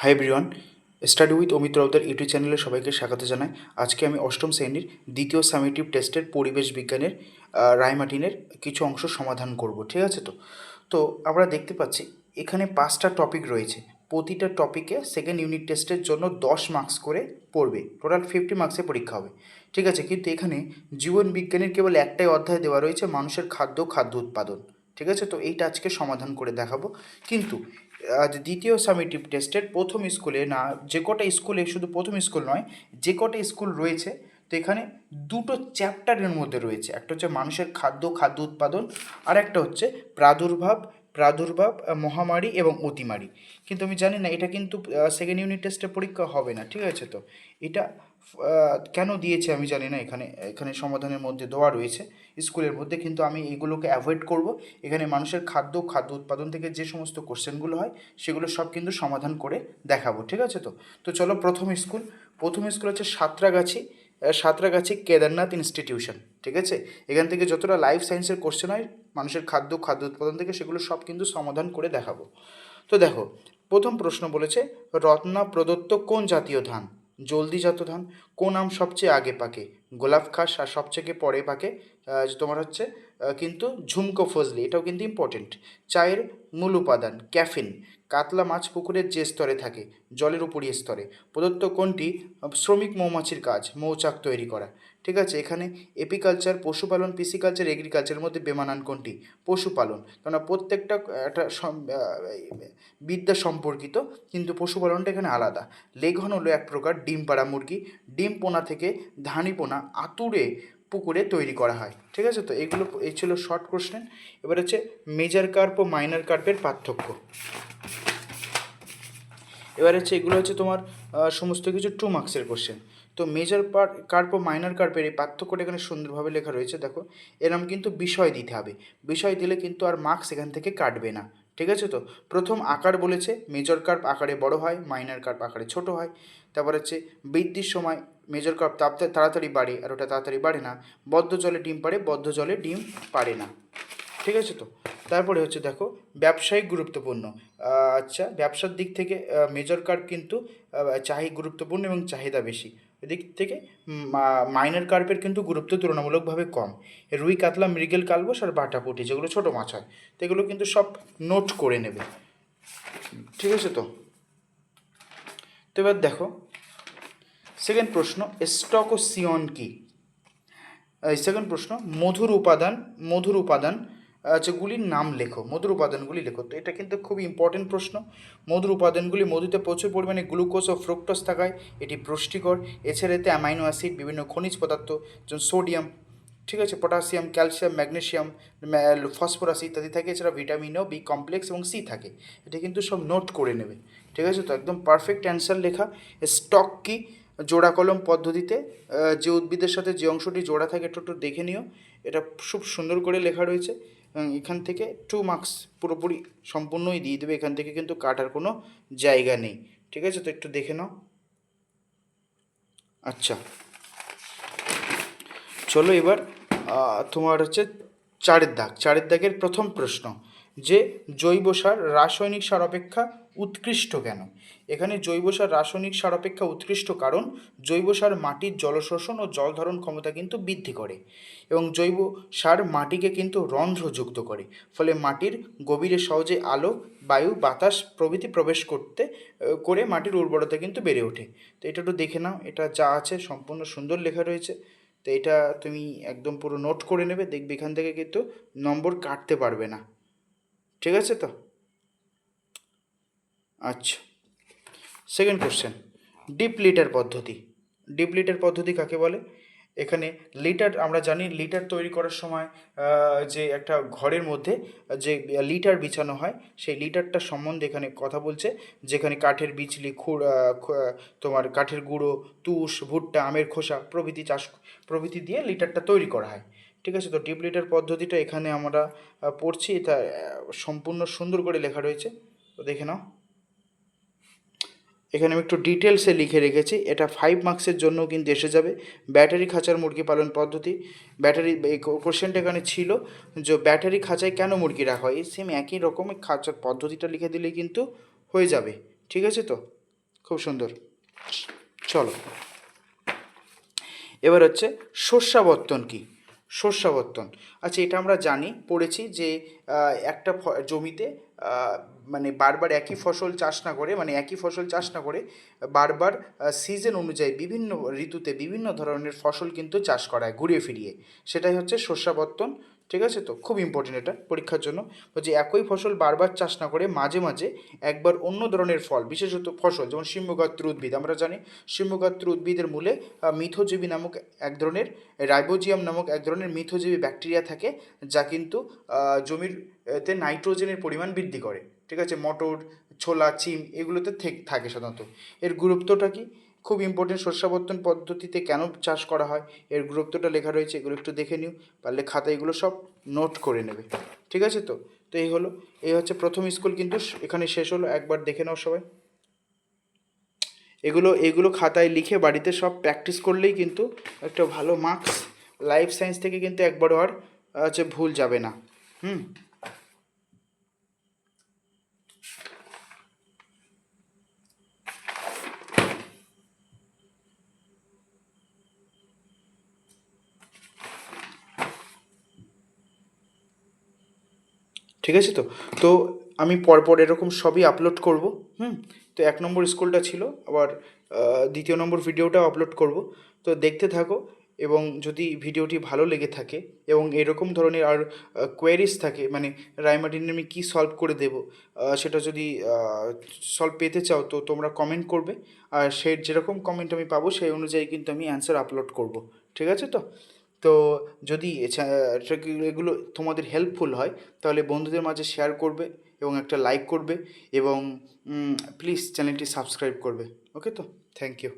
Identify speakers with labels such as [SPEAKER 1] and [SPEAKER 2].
[SPEAKER 1] Hi everyone study with Amit রাউতের YouTube চ্যানেলে সবাইকে স্বাগত জানাই। আজকে আমি অষ্টম শ্রেণির দ্বিতীয় সামেটিভ টেস্টের পরিবেশ বিজ্ঞানের আহ, রায়মার্টিনের কিছু অংশ সমাধান করব ঠিক আছে তো? তো আমরা দেখতে পাচ্ছি এখানে পাঁচটা টপিক রয়েছে। প্রতিটা টপিকে সেকেন্ড ইউনিট টেস্টের জন্য দশ মার্কস করে পড়বে। টোটাল ফিফটি মার্কসে পরীক্ষা হবে। ঠিক আছে কিন্তু এখানে জীবন বিজ্ঞানের কেবল একটাই অধ্যায় দেওয়া রয়েছে মানুষের খাদ্য খাদ্য উৎপাদন। ঠিক আছে? তো এইটা আজকে সমাধান করে দেখাবো। কিন্তু, আজ দ্বিতীয় সামেটিভ টেস্টের প্রথম স্কুলে না, যে কটা স্কুলে শুধু প্রথম স্কুল নয়, যে কটা স্কুল রয়েছে, তো এখানে দুটো চ্যাপ্টারের মধ্যে রয়েছে। একটা হচ্ছে মানুষের খাদ্য খাদ্য উৎপাদন, আর একটা হচ্ছে প্রাদুর্ভাব প্রাদুর্ভাব মহামারী এবং অতিমারী। কিন্তু আমি জানি না, এটা কিন্তু সেকেন্ড ইউনিট টেস্টে পরীক্ষা হবে না, ঠিক আছে তো? এটা কেন দিয়েছে আমি জানি না, এখানে এখানে সমাধানের মধ্যে দেওয়া রয়েছে, স্কুলের মধ্যে, কিন্তু আমি এগুলোকে অ্যাভয়েড করব। এখানে মানুষের খাদ্য খাদ্য উৎপাদন থেকে যে সমস্ত কোশ্চেনগুলো হয়, সেগুলো সব কিন্তু সমাধান করে দেখাবো, ঠিক আছে তো? তো চলো প্রথম স্কুল প্রথম স্কুল হচ্ছে সাঁতরাগাছি সাঁতরাগাছি কেদারনাথ ইনস্টিটিউশন ঠিক আছে? এখান থেকে যতটা লাইফ সায়েন্সের কোশ্চেন হয়, মানুষের খাদ্য খাদ্য উৎপাদন থেকে সেগুলো সব কিন্তু সমাধান করে দেখাবো। তো দেখো, প্রথম প্রশ্ন বলেছে, রত্না প্রদত্ত কোন জাতীয় ধান? জলদিজাত ধান কোন আম সবচেয়ে আগে পাকে গোলাপ খাস আর সবচেয়ে পরে পাকে তোমার হচ্ছে কিন্তু ঝুমকো ফজলি, এটাও কিন্তু ইম্পর্টেন্ট চায়ের মূল উপাদান, ক্যাফিন, কাতলা মাছ পুকুরের যে স্তরে থাকে, জলের উপরই স্তরে। প্রদত্ত কোনটি? শ্রমিক মৌমাছির কাজ, মৌচাক তৈরি করা। ঠিক আছে, এখানে এপিকালচার, পশুপালন, পিসিকালচার এগ্রিকালচারের মধ্যে বেমানান কোনটি? পশুপালন। কেননা প্রত্যেকটা একটা বিদ্যা সম্পর্কিত, কিন্তু পশুপালনটা এখানে আলাদা। লেঘন হলো এক প্রকার ডিম পাড়া মুরগি। ডিম পোনা থেকে ধানি পোনা আতুরে পুকুরে তৈরি করা হয়, ঠিক আছে তো? এগুলো, এই ছিল শর্ট কোশ্চেন এবার হচ্ছে মেজার কার্প ও মাইনার কার্পের পার্থক্য। এবার হচ্ছে এগুলো হচ্ছে তোমার সমস্ত কিছু টু মার্কসের কোশ্চেন তো মেজর পার্ট কার্প ও মাইনার কার্পের এই পার্থক্যটা এখানে সুন্দরভাবে লেখা রয়েছে, দেখো। এরম কিন্তু বিষয় দিতে হবে। বিষয় দিলে কিন্তু আর মার্কস এখান থেকে কাটবে না। ঠিক আছে তো? প্রথম আকার বলেছে মেজর কার্প আকারে বড় হয় মাইনার কার্প আকারে ছোট হয়। তারপর হচ্ছে বৃদ্ধির সময় মেজর কার্প তাপ তাড়াতাড়ি বাড়ে আর ওটা তাড়াতাড়ি বাড়ে না। বদ্ধ জলে ডিম পাড়ে, বদ্ধ জলে ডিম পাড়ে না। ঠিক আছে তো? তারপরে হচ্ছে দেখো, ব্যবসায়িক গুরুত্বপূর্ণ। আচ্ছা ব্যবসার দিক থেকে মেজর কার্ভ কিন্তু চাহি গুরুত্বপূর্ণ এবং চাহিদা বেশি। এদিক থেকে মাইনার কার্পের কিন্তু গুরুত্ব তুলনামূলকভাবে কম। রুই, কাতলা, মৃগেল কালবস আর বাটা পুঁটি, যেগুলো ছোটো মাছ হয় তো এগুলো কিন্তু সব নোট করে নেবে। ঠিক আছে তো? তো এবার দেখো সেকেন্ড প্রশ্ন স্টক ও সিয়ন কি? সেকেন্ড প্রশ্ন, মধুর উপাদান মধুর উপাদান গুলির নাম লেখো, মধুর উপাদানগুলি লেখো। তো এটা কিন্তু খুব ইম্পর্টেন্ট প্রশ্ন। মধুর উপাদানগুলি মধুতে প্রচুর পরিমাণে গ্লুকোজ ও ফ্রুক্টোজ থাকায় এটি পুষ্টিকর। এছাড়া এতে অ্যামাইনো অ্যাসিড বিভিন্ন খনিজ পদার্থ, যেমন সোডিয়াম ঠিক আছে পটাশিয়াম ক্যালসিয়াম ম্যাগনেসিয়াম ফসফরাস ইত্যাদি থাকে। এছাড়া ভিটামিন ও বি কমপ্লেক্স এবং সি থাকে। এটা কিন্তু সব নোট করে নেবে। ঠিক আছে, তো একদম পারফেক্ট অ্যান্সার লেখা। স্টক কি? জোড়া কলম পদ্ধতিতে যে উদ্ভিদের সাথে যে অংশটি জোড়া থাকে একটু একটু দেখে নিও। এটা খুব সুন্দর করে লেখা রয়েছে। এবং এখান থেকে টু মার্কস পুরোপুরি সম্পূর্ণই দিয়ে দেবে। এখান থেকে কিন্তু কাটার কোনো জায়গা নেই। ঠিক আছে? তো একটু দেখে নাও। আচ্ছা। চলো এবার তোমার হচ্ছে চারের দাগ। চারের দাগের প্রথম প্রশ্ন, যে জৈব সার রাসায়নিক সার অপেক্ষা উৎকৃষ্ট কেন? এখানে জৈব সার রাসায়নিক সার অপেক্ষা উৎকৃষ্ট কারণ, জৈব সার মাটির জলশোষণ ও জল ধারণ ক্ষমতা কিন্তু বৃদ্ধি করে এবং জৈব সার মাটিকে কিন্তু রন্ধ্রযুক্ত করে। ফলে মাটির গভীরে সহজে আলো, বায়ু, বাতাস প্রভৃতি প্রবেশ করতে করে মাটির উর্বরতা কিন্তু বেড়ে ওঠে। তো এটা একটু দেখে নাও, এটা যা আছে সম্পূর্ণ সুন্দর লেখা রয়েছে। তো এটা তুমি একদম পুরো নোট করে নেবে, দেখবে এখান থেকে কিন্তু নম্বর কাটতে পারবে না। ঠিক আছে তো? আচ্ছা। সেকেন্ড কোশ্চেন ডিপ লিটার পদ্ধতি। ডিপ লিটার পদ্ধতি কাকে বলে? এখানে লিটার আমরা জানি লিটার তৈরি করার সময় যে একটা ঘরের মধ্যে যে লিটার বিছানো হয় সেই লিটারটা সম্বন্ধে এখানে কথা বলছে যেখানে কাঠের বিচলি খুর আহ, খ- তোমার কাঠের গুঁড়ো তুষ ভুট্টা আমের খোসা প্রভৃতি চাষ প্রভৃতি দিয়ে লিটারটা তৈরি করা হয়। ঠিক আছে? তো ডিপ লিটার পদ্ধতিটা এখানে আমরা পড়ছি। আহ, সম্পূর্ণ সুন্দর করে লেখা রয়েছে। তো দেখে নাও। এখানে আমি একটু ডিটেলসে লিখে রেখেছি। এটা ফাইভ মার্কসের জন্য কিন্তু এসে যাবে। ব্যাটারি খাঁচার মুরগি পালন পদ্ধতি। ব্যাটারি এই কোশ্চেনটা এখানে ছিল যে ব্যাটারি খাঁচায় কেন মুরগি রাখা হয়? সেম একই রকমের খাঁচার পদ্ধতিটা লিখে দিলেই কিন্তু হয়ে যাবে। ঠিক আছে তো? খুব সুন্দর। চলো। এবার হচ্ছে শস্যাবর্তন কি? শস্যাবর্তন। আচ্ছা এটা আমরা জানি, পড়েছি যে একটা জমিতে মানে বারবার একই ফসল চাষ না করে মানে একই ফসল চাষ না করে, বারবার সিজন অনুযায়ী বিভিন্ন ঋতুতে বিভিন্ন ধরনের ফসল কিন্তু চাষ করা হয় ঘুরিয়ে ফিরিয়ে। সেটাই হচ্ছে শস্যাবর্তন ঠিক আছে তো? খুব ইম্পর্টেন্ট এটা পরীক্ষার জন্য। যে একই ফসল বারবার চাষ না করে মাঝে মাঝে একবার অন্য ধরনের ফল, বিশেষত ফসল যেমন সিম্বগাত্র উদ্ভিদ আমরা জানি সিম্বগাত্র উদ্ভিদের মূলে মিথোজীবী নামক এক ধরনের, রাইবোজিয়াম নামক এক ধরনের মিথোজীবী ব্যাকটেরিয়া থাকে যা কিন্তু জমির তে নাইট্রোজেনের পরিমাণ বৃদ্ধি করে। ঠিক আছে? মটর, ছোলা, চিম এগুলোতে থাকে সাধারণত। এর গুরুত্বটা কি? খুব ইম্পর্টেন্ট শস্যাবর্তন পদ্ধতিতে কেন চাষ করা হয়? এর গুরুত্বটা লেখা রয়েছে, এগুলো একটু দেখে নিও। পারলে খাতা এগুলো সব নোট করে নেবে। ঠিক আছে তো? তো এই হলো, এই হচ্ছে প্রথম স্কুল কিন্তু এখানে শেষ হলো। একবার দেখে নাও সবাই। এগুলো এগুলো খাতায় লিখে বাড়িতে সব প্র্যাকটিস করলেই কিন্তু একটা ভালো মার্কস লাইফ সায়েন্স থেকে কিন্তু একবারও আর হচ্ছে ভুল যাবে না। হুম? ঠিক আছে তো? তো আমি পরপর এরকম সবই আপলোড করব, হুম? তো এক নম্বর স্কুলটা ছিল, আবার দ্বিতীয় নম্বর ভিডিওটাও আপলোড করব। তো দেখতে থাকো এবং যদি ভিডিওটি ভালো লেগে থাকে এবং এরকম ধরনের আর কোয়েরিজ থাকে মানে রায়মার্টিনে আমি কী সলভ করে দেব সেটা যদি সলভ পেতে চাও তো তোমরা কমেন্ট করবে। আর সে যেরকম কমেন্ট আমি পাবো, সেই অনুযায়ী কিন্তু আমি অ্যান্সার আপলোড করব। ঠিক আছে তো? তো যদি এগুলো তোমাদের হেল্পফুল হয়, তাহলে বন্ধুদের মাঝে শেয়ার করবে এবং একটা লাইক করবে এবং প্লিজ চ্যানেলটি সাবস্ক্রাইব করবে। ওকে তো? Thank you